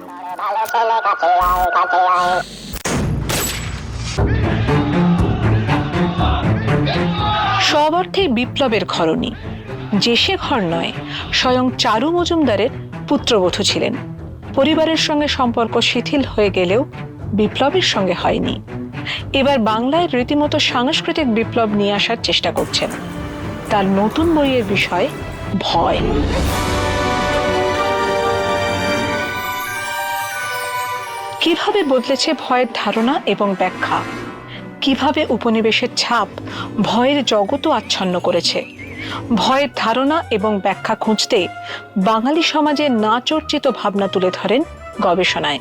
নাও সব অর্থেই বিপ্লবের ঘরণী। যে সে ঘর নয়, স্বয়ং চারু মজুমদারের পুত্রবধূ ছিলেন। পরিবারের সঙ্গে সম্পর্ক শিথিল হয়ে গেলেও বিপ্লবের সঙ্গে হয়নি। এবার বাংলায় রীতিমতো সাংস্কৃতিক বিপ্লব নিয়ে আসার চেষ্টা করছেন। তার নতুন বইয়ের বিষয় ভয়। কীভাবে বদলেছে ভয়ের ধারণা এবং ব্যাখ্যা? কীভাবে উপনিবেশের ছাপ ভয়ের জগতও আচ্ছন্ন করেছে? ভয়ের ধারণা এবং ব্যাখ্যা খুঁজতে বাঙালি সমাজে না চর্চিত ভাবনা তুলে ধরেন গবেষণায়।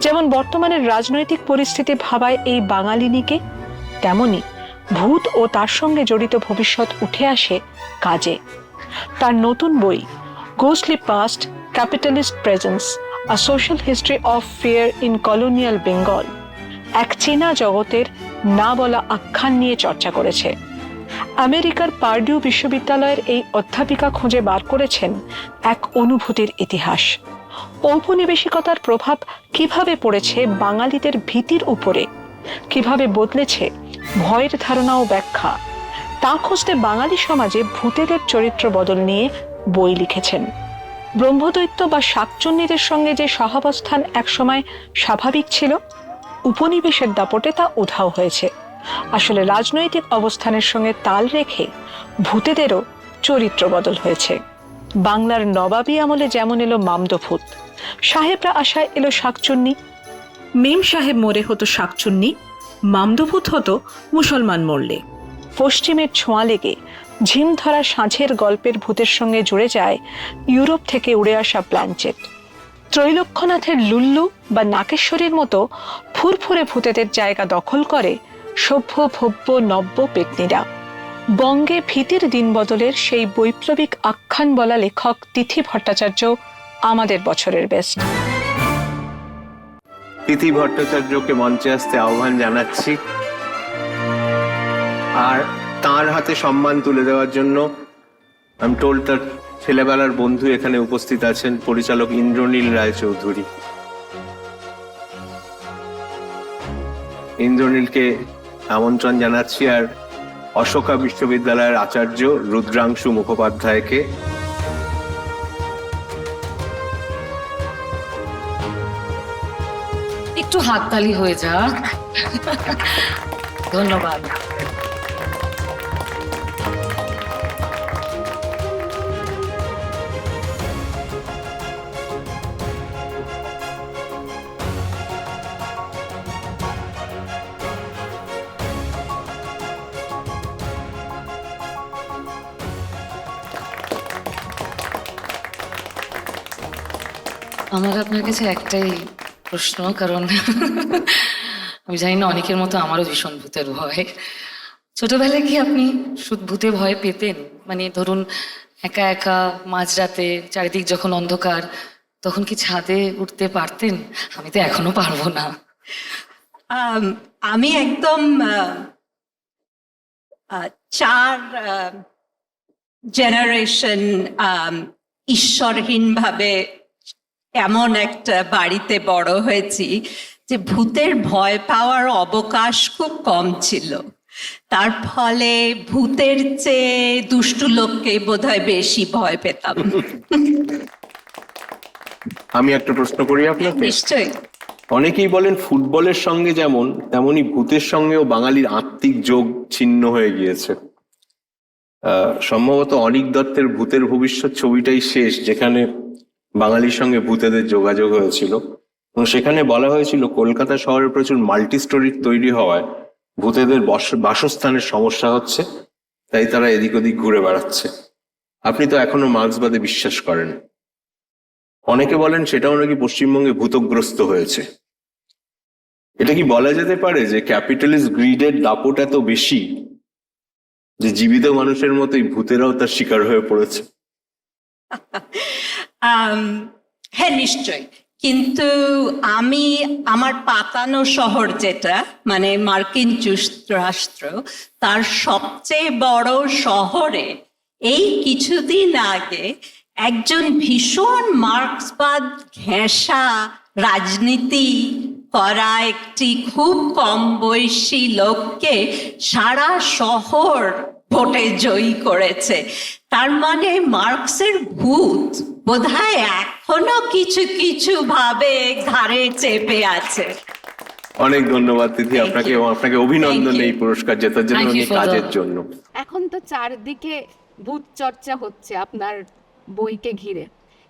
যেমন বর্তমানের রাজনৈতিক পরিস্থিতি ভাবায় এই বাঙালিনীকে তেমনি ভূত ও তার সঙ্গে জড়িত ভবিষ্যৎ উঠে আসে কাজে। তার নতুন বই গোসলি past capitalist presence a social history of fear in colonial Bengal এক চীনা জগতের না বলা আখ্যান নিয়ে চর্চা করেছে। আমেরিকার পার্ডিউ বিশ্ববিদ্যালয়ের এই অধ্যাপিকা খুঁজে বার করেছেন এক অনুভূতির ইতিহাস। ঔপনিবেশিকতার প্রভাব কীভাবে পড়েছে বাঙালিদের ভীতির উপরে? কীভাবে বদলেছে ভয়ের ধারণা ও ব্যাখ্যা? তা খুঁজতে বাঙালি সমাজে ভূতেদের চরিত্র বদল নিয়ে বই লিখেছেন। ব্রহ্মদৈত্য বা শাকচুন্নিদের সঙ্গে যে সহাবস্থান একসময় স্বাভাবিক ছিল, উপনিবেশের দাপটে তা উধাও হয়েছে। আসলে রাজনৈতিক অবস্থানের সঙ্গে তাল রেখে ভূতেদেরও চরিত্র বদল হয়েছে। বাংলার নবাবী আমলে যেমন এলো মামদভূত সাহেবরা আশায় এলো শাকচুন্নি। মেম সাহেব মোড়ে হতো শাকচুন্নি মামদভূত হতো মুসলমান মরলে পশ্চিমের ছোঁয়া লেগে ঝিম ধরা সাঁঝের গল্পের ভূতের সঙ্গে জুড়ে যায় ইউরোপ থেকে উড়ে আসা প্ল্যানচেট ত্রৈলক্ষ্যনাথের লুল্লু বা নাকেশ্বরীর মতো ফুরফুরে ভূতেদের জায়গা দখল করে সভ্য, ভব্য, নব্য পেতনিরা। বঙ্গে ভীতির দিন বদলের সেই বৈপ্লবিক আখ্যান বলা লেখক তিথি ভট্টাচার্য আমাদের বছরের বেস্ট তিথি ভট্টাচার্যকে মঞ্চে আসতে আহ্বান জানাচ্ছি। আর তার হাতে সম্মান তুলে দেওয়ার জন্য আমি টোল তার ছেলেবেলার বন্ধু এখানে উপস্থিত আছেন পরিচালক ইন্দ্রনীল রায় চৌধুরী ইন্দ্রনীলকে আমন্ত্রণ জানাচ্ছি আর অশোকা বিশ্ববিদ্যালয়ের আচার্য রুদ্রাংশু মুখোপাধ্যায়কে। একটু হাততালি হয়ে যাক ধন্যবাদ। আমার আপনার কাছে একটাই প্রশ্ন, কারণ আমি জানি না, অনেকের মতো আমারও ভীষণ ভূতের ভয়। ছোটবেলায় কি আপনি ভূতে ভয় পেতেন? মানে ধরুন, একা একা, মাঝরাতে, চারিদিক যখন অন্ধকার, তখন কি ছাদে উঠতে পারতেন? আমি তো এখনও পারব না। আমি একদম চার জেনারেশন ঈশ্বরহীন ভাবে এমন একটা বাড়িতে বড় হয়েছি যে ভূতের ভয় পাওয়ার অবকাশ খুব কম ছিল। তার ফলে ভূতের চেয়ে দুষ্টু লোককে বোধহয় বেশি ভয় পেতাম। আমি একটা প্রশ্ন করি আপনাকে? নিশ্চয়ই। অনেকেই বলেন ফুটবলের সঙ্গে যেমন তেমনি ভূতের সঙ্গেও বাঙালির আত্মিক যোগ ছিন্ন হয়ে গিয়েছে। আহ, সম্ভবত অনিক দত্তের ভূতের ভবিষ্যৎ ছবিটাই শেষ যেখানে বাঙালির সঙ্গে ভূতেদের যোগাযোগ হয়েছিল। এবং সেখানে বলা হয়েছিল, কলকাতা শহরে প্রচুর মাল্টি স্টোরি তৈরি হওয়ায় ভূতেদের বাসস্থানের সমস্যা হচ্ছে, তাই তারা এদিক ওদিক ঘুরে বেড়াচ্ছে। আপনি তো এখনও মার্ক্সবাদে বিশ্বাস করেন। অনেকে বলেন সেটাও নাকি পশ্চিমবঙ্গে ভূতগ্রস্ত হয়েছে। এটা কি বলা যেতে পারে যে ক্যাপিটালিস্ট গ্রিডের দাপট এত বেশি যে জীবিত মানুষের মতোই ভূতেরাও তার শিকার হয়ে পড়েছে? হ্যাঁ নিশ্চয় কিন্তু আমি আমার পাতানো শহর যেটা মানে মার্কিন যুক্তরাষ্ট্র, তার সবচেয়ে বড় শহরে এই কিছুদিন আগে একজন ভীষণ মার্ক্সবাদ ঘেঁষা রাজনীতি করা একটি খুব কম বয়সী লোককে সারা শহর ভোটে জয়ী করেছে। তার মানে মার্কসের ভূত বোধহয় এখনও কিছু কিছু ভাবে ঘাড়ে চেপে আছে। অনেক ধন্যবাদ তিথি Thank আপনাকে আপনাকে অভিনন্দন এই পুরস্কার জেতার জন্য কাজের জন্য। এখন তো চারদিকে ভূত চর্চা হচ্ছে আপনার বইকে ঘিরে।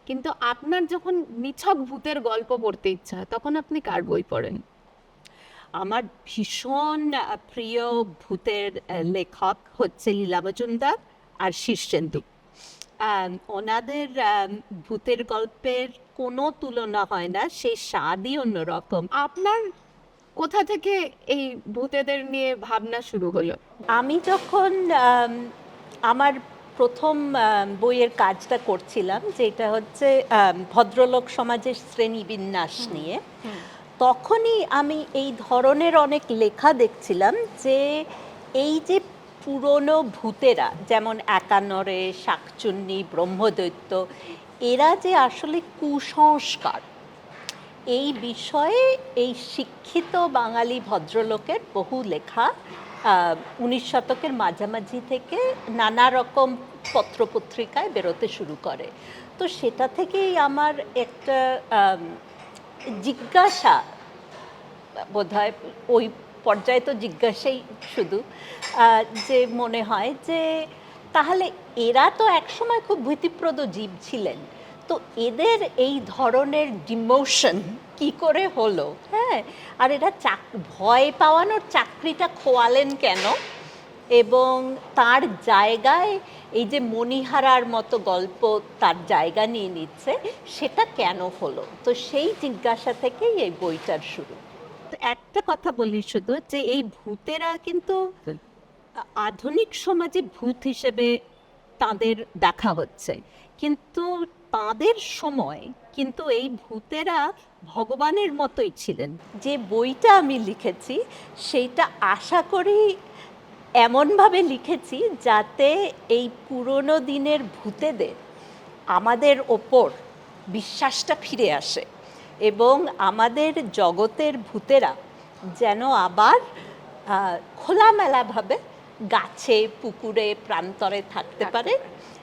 কিন্তু আপনার যখন নিছক ভূতের গল্প পড়তে ইচ্ছা তখন আপনি কার বই পড়েন? আমার ভীষণ প্রিয় ভূতের লেখক হচ্ছে লীলা মজুমদার আর শীর্ষেন্দু ওনাদের ভূতের গল্পের কোনো তুলনা হয় না সেই স্বাদই অন্যরকম। আপনার কোথা থেকে এই ভূতেদের নিয়ে ভাবনা শুরু হলো? আমি যখন আমার প্রথম বইয়ের কাজটা করছিলাম যেটা হচ্ছে ভদ্রলোক সমাজের শ্রেণীবিন্যাস নিয়ে তখনই আমি এই ধরনের অনেক লেখা দেখছিলাম যে এই যে পুরনো ভূতেরা, যেমন একানরে, শাকচুন্নি, ব্রহ্মদৈত্য, এরা যে আসলে কুসংস্কার। এই বিষয়ে এই শিক্ষিত বাঙালি ভদ্রলোকের বহু লেখা উনিশ শতকের মাঝামাঝি থেকে নানা রকম পত্রপত্রিকায় বেরোতে শুরু করে। তো সেটা থেকেই আমার একটা জিজ্ঞাসা বোধহয় ওই পর্যায়ে তো জিজ্ঞাসাই শুধু যে মনে হয় যে তাহলে এরা তো একসময় খুব ভীতিপ্রদ জীব ছিলেন। তো এদের এই ধরনের ডিমোশন কি করে হলো? হ্যাঁ আর এরা চাক, ভয় পাওয়ানোর চাকরিটা খোয়ালেন কেন? এবং তার জায়গায় এই যে মণিহারার মতো গল্প তার জায়গা নিয়ে নিচ্ছে সেটা কেন হলো? তো সেই জিজ্ঞাসা থেকেই এই বইটার শুরু। একটা কথা বলি শুধু যে এই ভূতেরা কিন্তু আধুনিক সমাজে ভূত হিসেবে তাদের দেখা হচ্ছে। কিন্তু তাদের সময় কিন্তু এই ভূতেরা ভগবানের মতোই ছিলেন। যে বইটা আমি লিখেছি সেইটা আশা করি এমনভাবে লিখেছি যাতে এই পুরনো দিনের ভূতেদের আমাদের ওপর বিশ্বাসটা ফিরে আসে এবং আমাদের জগতের ভূতেরা যেন আবার খোলামেলাভাবে গাছে পুকুরে প্রান্তরে থাকতে পারে।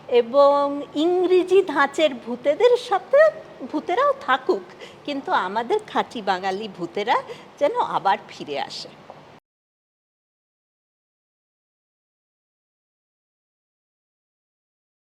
এবং ইংরেজি ধাঁচের ভূতেদের সাথে ভূতেরাও থাকুক কিন্তু আমাদের খাঁটি বাঙালি ভূতেরা যেন আবার ফিরে আসে।